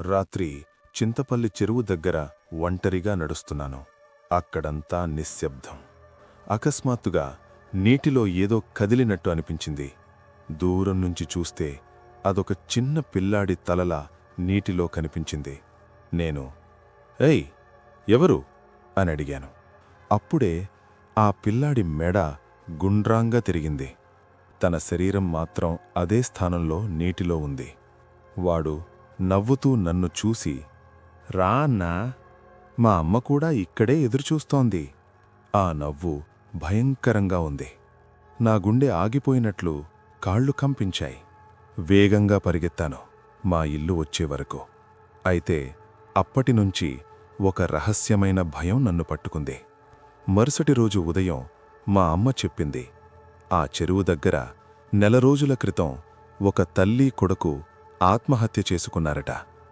రాత్రి చింతపల్లి చెరువు దగ్గర ఒంటరిగా నడుస్తున్నాను. అక్కడంతా నిశ్శబ్దం. అకస్మాత్తుగా నీటిలో ఏదో కదిలినట్టు అనిపించింది. దూరం నుంచి చూస్తే అదొక చిన్న పిల్లాడి తలలా నీటిలో కనిపించింది. నేను ఏయ్ ఎవరు? అని అడిగాను. అప్పుడే ఆ పిల్లాడి మెడ గుండ్రాంగా తిరిగింది. తన శరీరం మాత్రం అదే స్థానంలో నీటిలో ఉంది. వాడు నవ్వుతూ నన్ను చూసి రా అన్నా మా అమ్మ కూడా ఇక్కడే ఎదురుచూస్తోంది. ఆ నవ్వు భయంకరంగా ఉంది. నా గుండె ఆగిపోయినట్లు కాళ్ళు కంపించాయి. వేగంగా పరిగెత్తాను మా ఇల్లు వచ్చే వరకు. అయితే అప్పటినుంచి ఒక రహస్యమైన భయం నన్ను పట్టుకుంది. మరుసటి రోజు ఉదయం మా అమ్మ చెప్పింది ఆ చెరువు దగ్గర నెల రోజుల క్రితం ఒక తల్లి కొడుకు ఆత్మహత్య చేసుకున్నారట.